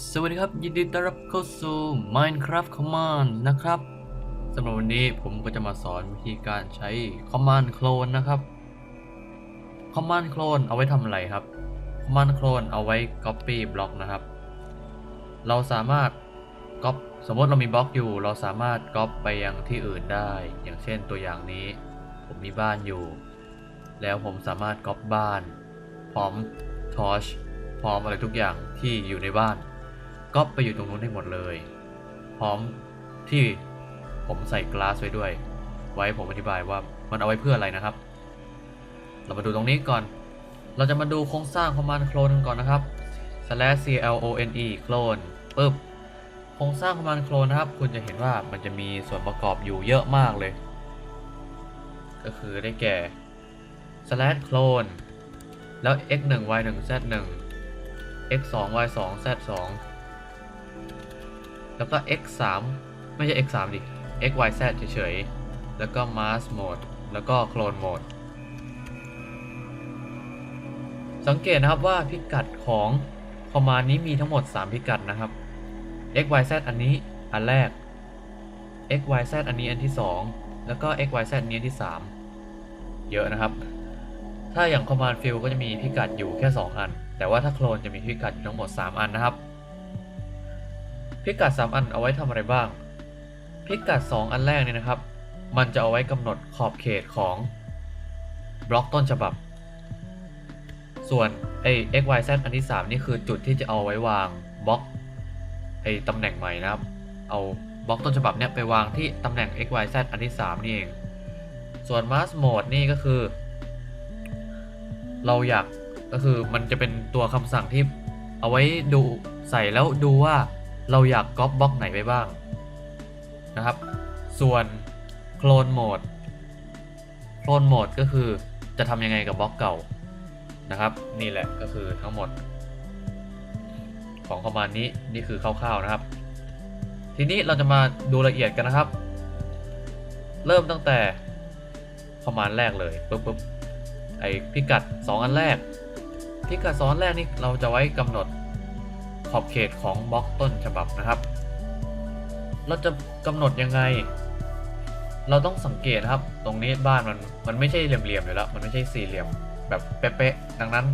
สวัสดีครับ ยินดีต้อนรับเข้าสู่ Minecraft Command นะครับสำหรับวันนี้ผมก็จะมาสอนวิธีการใช้ Command Clone นะครับ Command Clone เอาไว้ทำอะไรครับ Command Clone เอาไว้ Copy บล็อกนะครับ เราสามารถ Cop สมมติเรามีบล็อกอยู่ เราสามารถ Cop ไปยังที่อื่นได้ อย่างเช่นตัวอย่างนี้ ผมมีบ้านอยู่ แล้วผมสามารถ Cop บ้าน พร้อม Torch พร้อมอะไรทุกอย่างที่อยู่ในบ้าน ก็ไปอยู่ตรงนู้นให้หมดเลย พร้อมที่ผมใส่กลาสไว้ด้วย ไว้ผมอธิบายว่ามันเอาไว้เพื่ออะไรนะครับ เรามาดูตรงนี้ก่อน เราจะมาดูโครงสร้างของมันโคลนกันก่อนนะครับ slash clone clone ปึ๊บโครงสร้างของมันโคลนนะครับ คุณจะเห็นว่ามันจะมีส่วนประกอบอยู่เยอะมากเลย ก็คือได้แก่ slash clone แล้ว x 1 y 1 z 1 x 2 y 2 z 2 แล้วก็ x 3ไม่ใช่ x 3ดิ x y z เฉยๆ แล้วก็ mask mode แล้วก็ clone mode สังเกตนะครับว่าพิกัดของคอมมานด์นี้มีทั้งหมด 3 พิกัดนะครับ x y z อันนี้อันแรก x y z อันนี้อันที่ 2 แล้วก็ x y z อันนี้อันที่ 3 เยอะนะครับ ถ้าอย่าง command field ก็จะมีพิกัดอยู่แค่ 2 อัน แต่ว่าถ้าโคลนจะมีพิกัดอยู่ทั้งหมด 3 อันนะครับ พิกัด 3 อันเอาไว้ทำอะไรบ้าง พิกัด 2 อันแรกเนี่ยนะครับ มันจะเอาไว้กำหนดขอบเขตของบล็อกต้นฉบับ ส่วนไอ้ x y z อันที่ 3 นี่คือจุดที่จะเอาไว้วางบล็อกไอ้ตำแหน่งใหม่นะครับ เอาบล็อกต้นฉบับเนี่ยไปวางที่ตำแหน่ง x y z อันที่ 3 นี่เอง ส่วน mask mode นี่ก็คือ เราอยากก็คือมันจะเป็นตัวคำสั่งที่เอาไว้ดูใส่แล้วดูว่า เราอยากก๊อปบล็อกไหนไปบ้างนะครับ ส่วนโคลนโหมดโคลนโหมดก็คือจะทำยังไงกับบล็อกเก่านะครับ นี่แหละก็คือทั้งหมด ของคอมมานด์นี้นี่คือคร่าวๆนะครับ ทีนี้เราจะมาดูละเอียดกันนะครับ เริ่มตั้งแต่คอมมานด์แรกเลยปุ๊บปุ๊บไอพิกัด 2 อันแรก พิกัด2อันแรกนี่เราจะไว้กำหนด ขอบเขตของบล็อกต้นฉบับนะครับ เราจะกำหนดยังไง เราต้องสังเกตนะครับ ตรงนี้บ้านมันมันไม่ใช่เหลี่ยมๆอยู่แล้ว มันไม่ใช่สี่เหลี่ยมแบบเป๊ะๆดังนั้น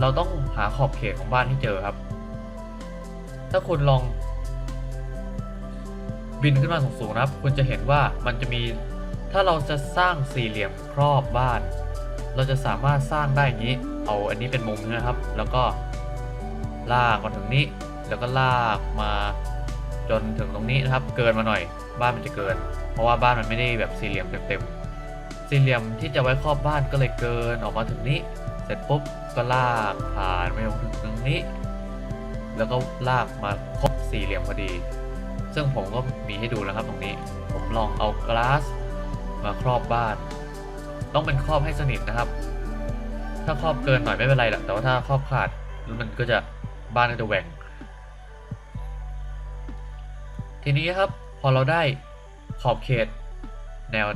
เราต้องหาขอบเขตของบ้านที่เจอครับ ถ้าคุณลอง บินขึ้นมาสูงๆนะครับ คุณจะเห็นว่ามันจะมีถ้าเราจะสร้างสี่เหลี่ยมครอบบ้าน เราจะสามารถสร้างได้อย่างนี้ เอาอันนี้เป็นมุมนะครับ แล้วก็ ลากมาถึงนี้ แล้วก็ลากมาจนถึงตรงนี้นะครับ เกินมาหน่อย บ้านมันจะเกิน เพราะว่าบ้านมันไม่ได้แบบสี่เหลี่ยมเต็มๆสี่เหลี่ยมที่จะไว้ครอบบ้านก็เลยเกินออกมาถึงนี้ เสร็จปุ๊บก็ลากผ่านไปถึงตรงนี้ แล้วก็ลากมาครบสี่เหลี่ยมพอดี ซึ่งผมก็มีให้ดูแล้วครับตรงนี้ ผมลองเอากลาสมาครอบบ้าน ต้องเป็นครอบให้สนิทนะครับ ถ้าครอบเกินหน่อยไม่เป็นไรหรอกแต่ว่าถ้าครอบขาดมันก็จะ บ้านก็จะแหว่ง ทีนี้ครับพอเราได้ขอบเขตแนว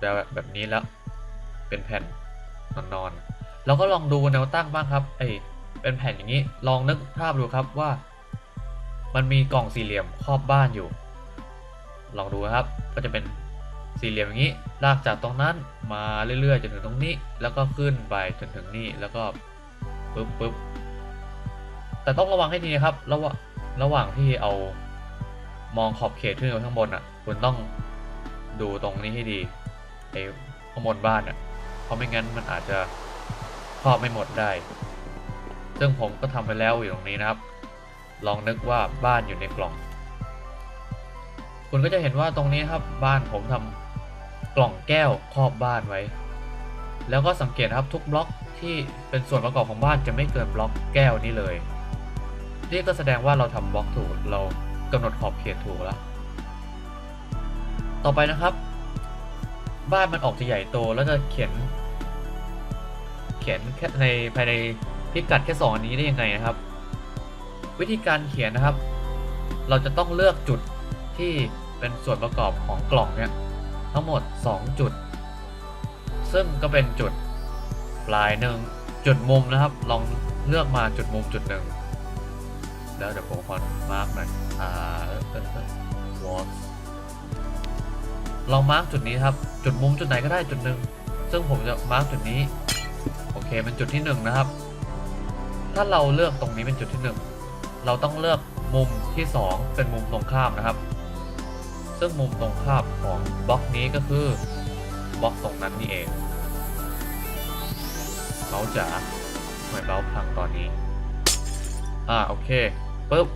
แบบแบบนี้แล้ว เป็นแผ่นนอนๆเราก็ลองดูแนวตั้งบ้างครับไอเป็นแผ่นอย่างนี้ลองนึกภาพดูครับว่า มันมีกล่องสี่เหลี่ยมครอบบ้านอยู่ ลองดูครับก็จะเป็นสี่เหลี่ยมอย่างนี้ ลากจากตรงนั้นมาเรื่อยๆจนถึงตรงนี้ แล้วก็ขึ้นไปจนถึงนี่แล้วก็ปึ๊บปึ๊บ แต่ต้องระวังให้ดีนะครับ ระหว่างระหว่างที่เอามองขอบเขตขึ้นไปข้างบนอะ คุณต้องดูตรงนี้ให้ดีไอ้ข้างบนบ้านอะ เพราะไม่งั้นมันอาจจะครอบไม่หมดได้ ซึ่งผมก็ทำไปแล้วอยู่ตรงนี้นะครับ ลองนึกว่าบ้านอยู่ในกล่อง คุณก็จะเห็นว่าตรงนี้ครับ บ้านผมทำกล่องแก้วครอบบ้านไว้ แล้วก็สังเกตครับทุกบล็อกที่เป็นส่วนประกอบของบ้านจะไม่เกินบล็อกแก้วนี้เลย นี่ก็แสดงว่าเราทำบล็อกถูก เรากำหนดขอบเขตถูกแล้ว ต่อไปนะครับ บ้านมันออกจะใหญ่โตแล้วจะเขียน เขียนแค่ในภายในพิกัดแค่สองอันนี้ได้ยังไงนะครับ วิธีการเขียนนะครับ เราจะต้องเลือกจุดที่เป็นส่วนประกอบของกล่องเนี่ยทั้งหมด 2 จุด ซึ่งก็เป็นจุดปลายหนึ่งจุดมุมนะครับ ลองเลือกมาจุดมุมจุดหนึ่ง แล้วเดี๋ยวผมขอมาร์กหน่อยอ่าเออเออเออ was เรามาร์กจุดนี้ครับ จุดมุมจุดไหนก็ได้จุดหนึ่งซึ่งผมจะมาร์กจุดนี้ โอเคเป็นจุดที่หนึ่งนะครับ ถ้าเราเลือกตรงนี้เป็นจุดที่หนึ่งเราต้องเลือกมุมที่สองเป็นมุมตรงข้ามนะครับ ซึ่งมุมตรงข้ามของบล็อกนี้ก็คือบล็อกตรงนั้นนี่เองเมาส์จ๋าทำไมเมาส์พังตอนนี้ อ่า โอเค ปุ๊บ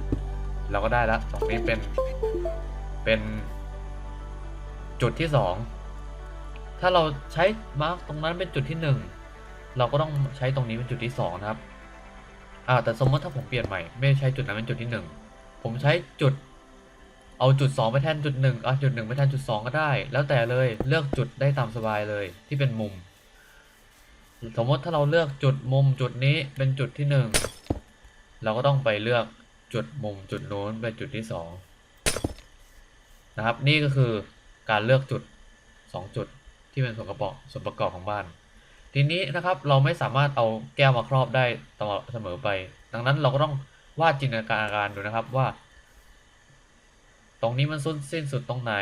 เราก็ได้แล้วตรงนี้เป็นเป็นจุดที่สองถ้าเราใช้มาร์กตรงนั้นเป็นจุดที่หนึ่งเราก็ต้องใช้ตรงนี้เป็นจุดที่สองนะครับอ่าแต่สมมติถ้าผมเปลี่ยนใหม่ไม่ใช้จุดนั้นเป็นจุดที่หนึ่งผมใช้จุดเอาจุดสองไปแทนจุดหนึ่งอะจุดหนึ่งไปแทนจุดสองก็ได้ แล้วแต่เลยเลือกจุดได้ตามสบายเลยที่เป็นมุม สมมติถ้าเราเลือกจุดมุมจุดนี้เป็นจุดที่หนึ่งเราก็ต้องไปเลือก จุดมุมจุดโน้นเป็นจุดที่สองนะครับ นี่ก็คือการเลือกจุดสองจุดที่เป็นส่วนประกอบส่วนประกอบของบ้าน ทีนี้นะครับเราไม่สามารถเอาแก้วมาครอบได้ตลอดเสมอไป ดังนั้นเราก็ต้องวาดจินตนาการดูนะครับว่า ตรงนี้มันสิ้นสิ้นสุดตรงไหน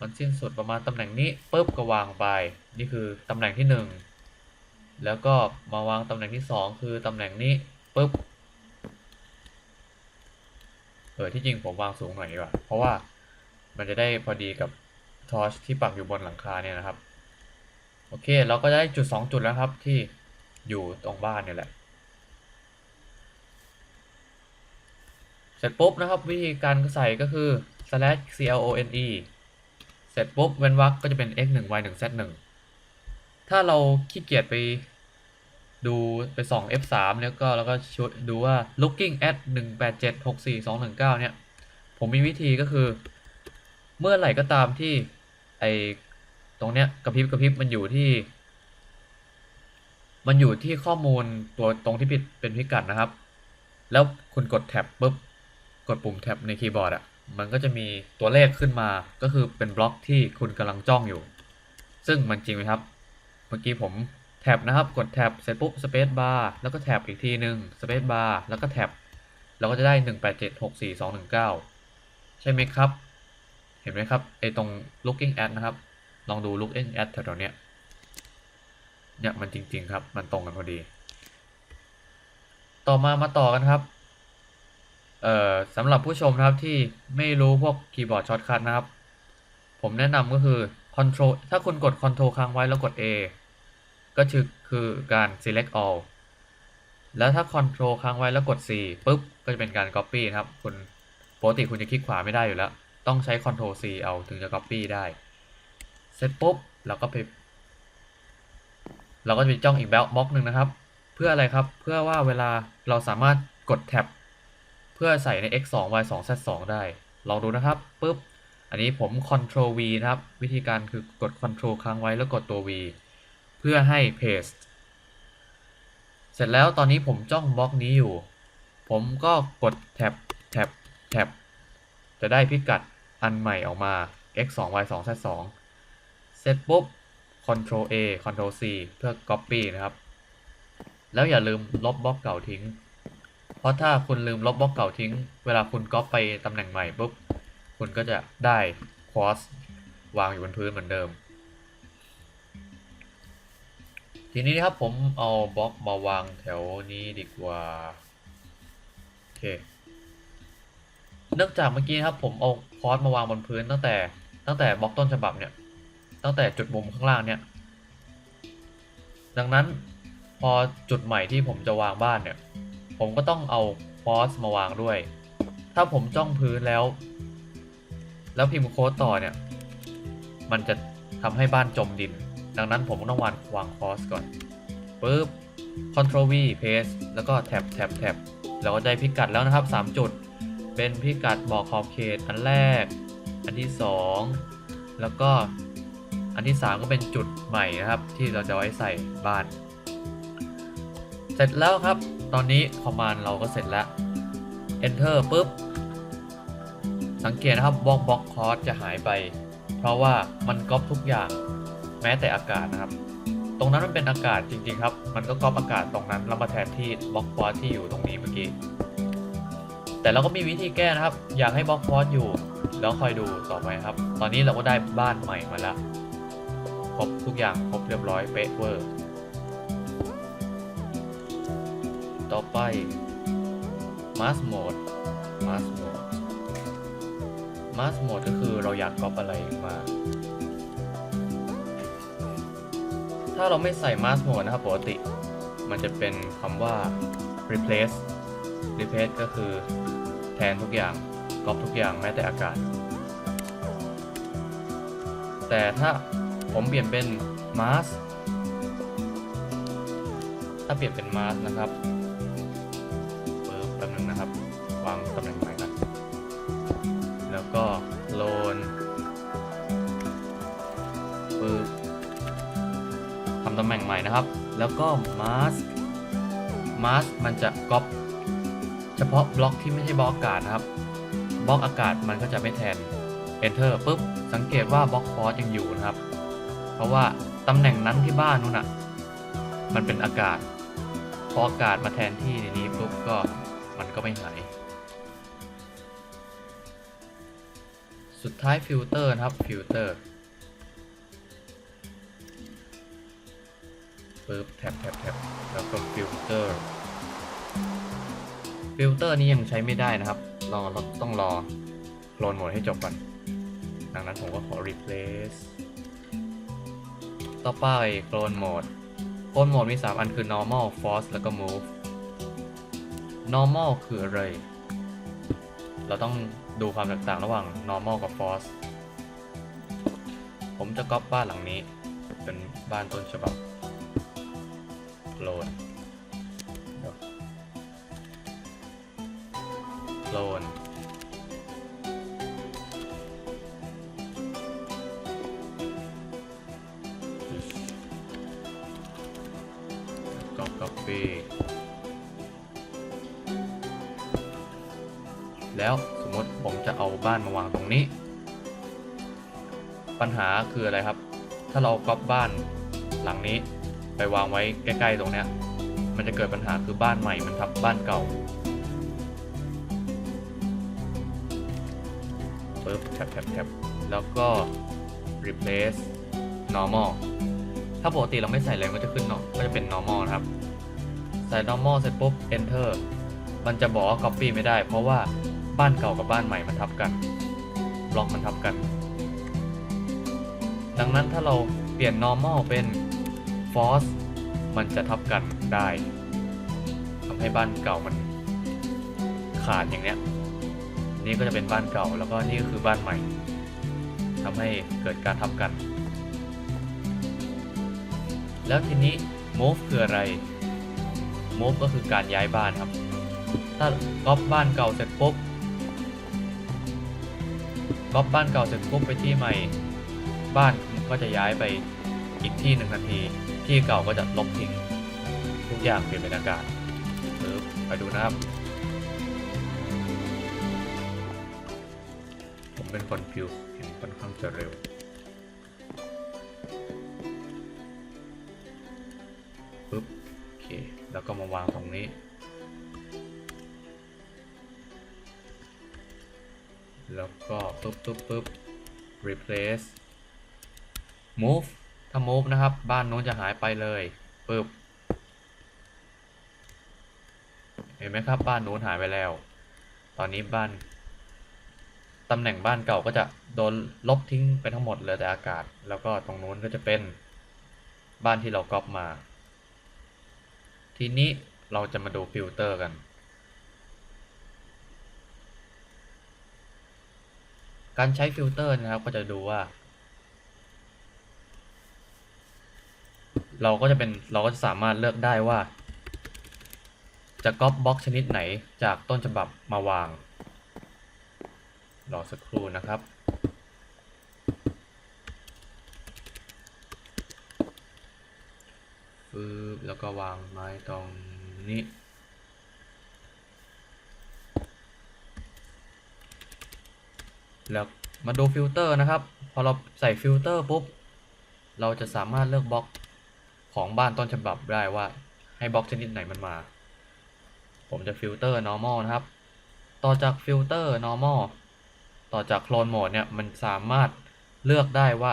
มันสิ้นสุดประมาณตำแหน่งนี้ปุ๊บก็วางไป นี่คือตำแหน่งที่หนึ่งแล้วก็มาวางตำแหน่งที่สองคือตำแหน่งนี้ปุ๊บ เออที่จริงผมวางสูงหน่อยดีกว่า เพราะว่ามันจะได้พอดีกับทอร์ชที่ปักอยู่บนหลังคาเนี่ยนะครับ โอเค เราก็ได้จุด 2 จุดแล้วครับที่อยู่ตรงบ้านเนี่ยแหละ เสร็จปุ๊บนะครับ วิธีการใส่ก็คือ slash clone เสร็จปุ๊บเว้นวรรคก็จะเป็น x 1 y 1 z 1ถ้าเราขี้เกียจไป ดูไปส่อง f 3 แล้วก็แล้วก็ชดดูว่า looking at 1 8 7 6 4 2 1 9เนี่ย ผมมีวิธีก็คือ เมื่อไหร่ก็ตามที่ไอตรงเนี้ยกระพริบกระพริบมันอยู่ที่ มันอยู่ที่ข้อมูลตัวตรงที่ผิดเป็นพิกัดนะครับ แล้วคุณกดแท็บปุ๊บ กดปุ่มแท็บในคีย์บอร์ดอะมันก็จะมีตัวเลขขึ้นมาก็คือเป็นบล็อกที่คุณกำลังจ้องอยู่ ซึ่งมันจริงไหมครับ เมื่อกี้ผม แท็บนะครับ กดแท็บเสร็จปุ๊บสเปซบาร์แล้วก็แท็บอีกทีหนึ่งสเปซบาร์แล้วก็แท็บเราก็จะได้ 1 8 7 6 4 2 1 9 ใช่ไหมครับ เห็นไหมครับไอตรง looking at นะครับ ลองดู looking at แถวๆเนี้ยเนี่ยมันจริง ๆ ครับ มันตรงกันพอดี ต่อมามาต่อกันครับ เอ่อสำหรับผู้ชมนะครับที่ไม่รู้พวกคีย์บอร์ดช็อตคัทนะครับ ผมแนะนำก็คือ control ถ้าคุณกด control ค้างไว้แล้วกด A ก็คือคือการ select all แล้วถ้า control ค้างไว้แล้วกด C ปุ๊บ ก็จะเป็นการ copy นะครับ คุณปกติคุณจะคลิกขวาไม่ได้อยู่แล้ว ต้องใช้ control C เอาถึงจะ copy ได้ เสร็จปุ๊บ เราก็ไป เราก็จะไปจ้องอีกบล็อกหนึ่งนะครับ เพื่ออะไรครับ เพื่อว่าเวลาเราสามารถกดแท็บเพื่อใส่ใน x 2 y 2 z 2ได้ ลองดูนะครับปุ๊บ อันนี้ผม control V นะครับ วิธีการคือกด control ค้างไว้แล้วกดตัว V เพื่อให้ paste เสร็จแล้วตอนนี้ผมจ้องบล็อกนี้อยู่ ผมก็กดแท็บแท็บแท็บจะได้พิกัดอันใหม่ออกมา x 2 y 2 z 2เสร็จปุ๊บ Ctrl A Ctrl C เพื่อ copy นะครับ แล้วอย่าลืมลบบล็อกเก่าทิ้ง เพราะถ้าคุณลืมลบบล็อกเก่าทิ้ง เวลาคุณก๊อปไปตำแหน่งใหม่ปุ๊บ คุณก็จะได้ควอสวางอยู่บนพื้นเหมือนเดิม ทีนี้นะครับผมเอาบล็อกมาวางแถวนี้ดีกว่า โอเค เนื่องจากเมื่อกี้นะครับผมเอาคอร์สมาวางบนพื้นตั้งแต่ตั้งแต่บล็อกต้นฉบับเนี่ย ตั้งแต่จุดมุมข้างล่างเนี่ย ดังนั้นพอจุดใหม่ที่ผมจะวางบ้านเนี่ย ผมก็ต้องเอาฟอสมาวางด้วย ถ้าผมจ้องพื้นแล้ว แล้วพิมพ์โค้ดต่อเนี่ย มันจะทำให้บ้านจมดิน ดังนั้นผมต้องวางวางฟอสก่อนปึ๊บ Ctrl V paste แล้วก็แท็บแท็บแท็บเราก็ได้พิกัดแล้วนะครับ 3 จุด เป็นพิกัดบอกขอบเขตอันแรก อันที่ 2 แล้วก็อันที่ 3 ก็เป็นจุดใหม่นะครับ ที่เราจะไว้ใส่บ้าน เสร็จแล้วครับ ตอนนี้คอมมานด์เราก็เสร็จแล้ว Enter ปุ๊บ สังเกตนะครับบล็อกบล็อกคอร์สจะหายไป เพราะว่ามันก๊อปทุกอย่าง แม้แต่อากาศนะครับ ตรงนั้นมันเป็นอากาศจริง ๆ ครับ มันก็ก๊อปอากาศตรงนั้นแล้วมาแทนที่บล็อกคอร์สที่อยู่ตรงนี้เมื่อกี้แต่แต่เราก็มีวิธีแก้นะครับ อยากให้บล็อกฟอสอยู่ แล้วคอยดูต่อไปครับ ตอนนี้เราก็ได้บ้านใหม่มาแล้วครบทุกอย่างครบเรียบร้อยเป๊ะเวอร์ ต่อไป mask mode mask mode mask mode ก็คือเราอยากก๊อปอะไรมา ถ้าเราไม่ใส่ mask mode นะครับปกติ มันจะเป็นคำว่า replace replace ก็คือแทนทุกอย่างก๊อปทุกอย่างแม้แต่อากาศ แต่ถ้าผมเปลี่ยนเป็น mask ถ้าเปลี่ยนเป็น mask นะครับเปิดแป๊บนึงนะครับ วางตำแหน่งใหม่กันแล้วก็โตำแหน่งใหม่นะครับ แล้วก็ mask mask มันจะก๊อปเฉพาะบล็อกที่ไม่ใช่บล็อกอากาศนะครับ บล็อกอากาศมันก็จะไม่แทน enter ปุ๊บ สังเกตว่าบล็อกฟอสยังอยู่นะครับ เพราะว่าตำแหน่งนั้นที่บ้านนู้นอะ มันเป็นอากาศ พออากาศมาแทนที่ในนี้ปุ๊บก็มันก็ไม่หายสุดท้ายฟิลเตอร์นะครับฟิลเตอร์ ปึ๊บแท็บแท็บแท็บแล้วก็ฟิลเตอร์ฟิลเตอร์นี้ยังใช้ไม่ได้นะครับ รอเราต้องรอโคลนโหมดให้จบก่อน ดังนั้นผมก็ขอ replace ต่อไปโคลนโหมด โคลนโหมดมี 3 อันคือ normal force แล้วก็ move normal คืออะไร เราต้องดูความแตกต่างระหว่าง normal กับ force ผมจะก๊อปบ้านหลังนี้ เป็นบ้านต้นฉบับ โคลนโคลนก็ copy แล้วสมมติผมจะเอาบ้านมาวางตรงนี้ ปัญหาคืออะไรครับ ถ้าเราก๊อปบ้านหลังนี้ ไปวางไว้ใกล้ๆตรงเนี้ย มันจะเกิดปัญหาคือบ้านใหม่มันทับบ้านเก่าปึ๊บแท็บแท็บแท็บแล้วก็ replace normal ถ้าปกติเราไม่ใส่เลยมันก็จะขึ้นเนาะก็จะเป็น normal นะครับ ใส่ normal เสร็จปุ๊บ enter มันจะบอกว่า copy ไม่ได้ เพราะว่าบ้านเก่ากับบ้านใหม่มันทับกันบล็อกมันทับกัน ดังนั้นถ้าเราเปลี่ยน normal เป็น force มันจะทับกันได้ทำให้บ้านเก่ามันขาดอย่างเนี้ย นี่ก็จะเป็นบ้านเก่าแล้วก็นี่ก็คือบ้านใหม่ทำให้เกิดการทับกัน แล้วทีนี้ move คืออะไร move ก็คือการย้ายบ้านครับ ถ้าก๊อปบ้านเก่าเสร็จปุ๊บก๊อปบ้านเก่าเสร็จปุ๊บไปที่ใหม่ บ้านก็จะย้ายไปอีกที่หนึ่งทันที ที่เก่าก็จะลบทิ้งทุกอย่างเปลี่ยนเป็นอากาศปึ๊บไปดูนะครับ ผมเป็นคนพิวเห็นค่อนข้างจะเร็วปึ๊บโอเค แล้วก็มาวางตรงนี้แล้วก็ปึ๊บปึ๊บปึ๊บ replace move ถ้า move นะครับ บ้านโน้นจะหายไปเลยปึ๊บเห็นไหมครับ บ้านโน้นหายไปแล้ว ตอนนี้บ้านตำแหน่งบ้านเก่าก็จะโดนลบทิ้งไปทั้งหมดเลือแต่อากาศ แล้วก็ตรงนู้นก็จะเป็นบ้านที่เราก๊อปมา ทีนี้เราจะมาดูฟิลเตอร์กัน การใช้ฟิลเตอร์นะครับก็จะดูว่า เราก็จะเป็นเราก็จะสามารถเลือกได้ว่า จะก๊อปบล็อกชนิดไหนจากต้นฉบับมาวางรอสักครู่นะครับฟืบแล้วก็วางไม้ตรงนี้ แล้วมาดูฟิลเตอร์นะครับ พอเราใส่ฟิลเตอร์ปุ๊บ เราจะสามารถเลือกบล็อก ของบ้านต้นฉบับได้ว่า ให้บล็อกชนิดไหนมันมา ผมจะฟิลเตอร์ normal นะครับ ต่อจากฟิลเตอร์ normal ต่อจากโคลนโหมดเนี่ยมันสามารถเลือกได้ว่า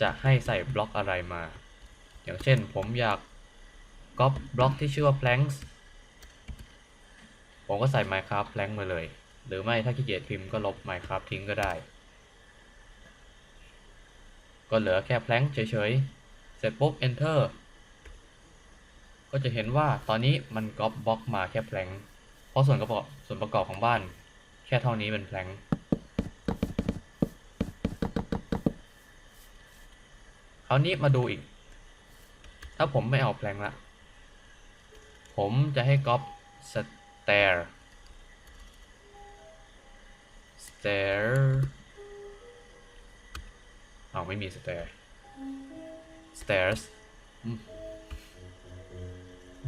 จะให้ใส่บล็อกอะไรมา อย่างเช่นผมอยากก๊อปบล็อกที่ชื่อว่า planks ผมก็ใส่ Minecraft plank มาเลย หรือไม่ถ้าขี้เกียจพิมพ์ก็ลบ Minecraft ทิ้งก็ได้ ก็เหลือแค่ plank เฉยๆ เสร็จปุ๊บ enter ก็จะเห็นว่าตอนนี้มันก๊อปบล็อกมาแค่ plank เพราะส่วนประกอบส่วนประกอบของบ้าน แค่เท่านี้เป็น plank คราวนี้มาดูอีก ถ้าผมไม่เอา plank ละผมจะให้ก๊อป stair stair เอาไม่มี stair stairs อืมมา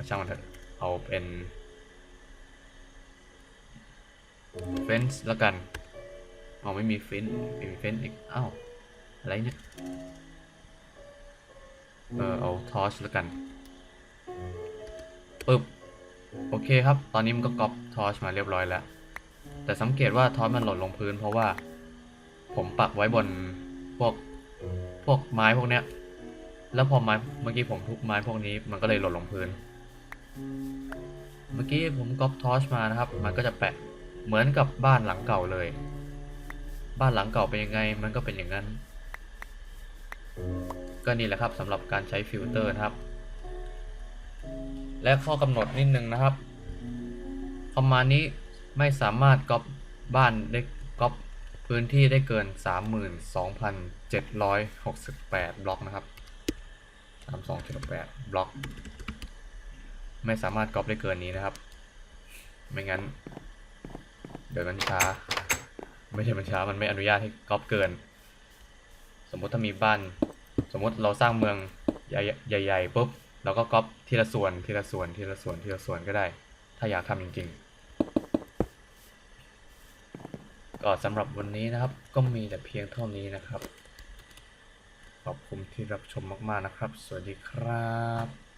ช่างมันเถอะเอาเป็น fence แล้วกันเอาไม่มี fence ไม่มี fence อีกอ้าวอะไรเนี่ยเออเอา torch แล้วกันปึ๊บโอเคครับ ตอนนี้มันก็ก๊อปทอชมาเรียบร้อยแล้ว แต่สังเกตว่าทอชมันหล่นลงพื้น เพราะว่าผมปักไว้บนพวกพวกไม้พวกเนี้ย แล้วพอไม้เมื่อกี้ผมทุบไม้พวกนี้มันก็เลยหล่นลงพื้น เมื่อกี้ผมก๊อปทอชมานะครับ มันก็จะแปะเหมือนกับบ้านหลังเก่าเลย บ้านหลังเก่าเป็นยังไงมันก็เป็นอย่างนั้น ก็นี่แหละครับสำหรับการใช้ฟิลเตอร์นะครับ และข้อกำหนดนิดนึงนะครับคอมมานี้ไม่สามารถก๊อปบ้านได้ก๊อปพื้นที่ได้เกิน 32,768 บล็อกนะครับ 32,768 บล็อก ไม่สามารถก๊อปได้เกินนี้นะครับ ไม่งั้น เดี๋ยวมันช้า ไม่ใช่มันช้ามันไม่อนุญาตให้ก๊อปเกิน สมมติถ้ามีบ้าน สมมติเราสร้างเมืองใหญ่ๆปุ๊บเราก็ก๊อปทีละส่วนทีละส่วนทีละส่วนทีละส่วนก็ได้ ถ้าอยากทำจริงๆ ก็สำหรับวันนี้นะครับ ก็มีแต่เพียงเท่านี้นะครับ ขอบคุณที่รับชมมากๆนะครับ สวัสดีครับ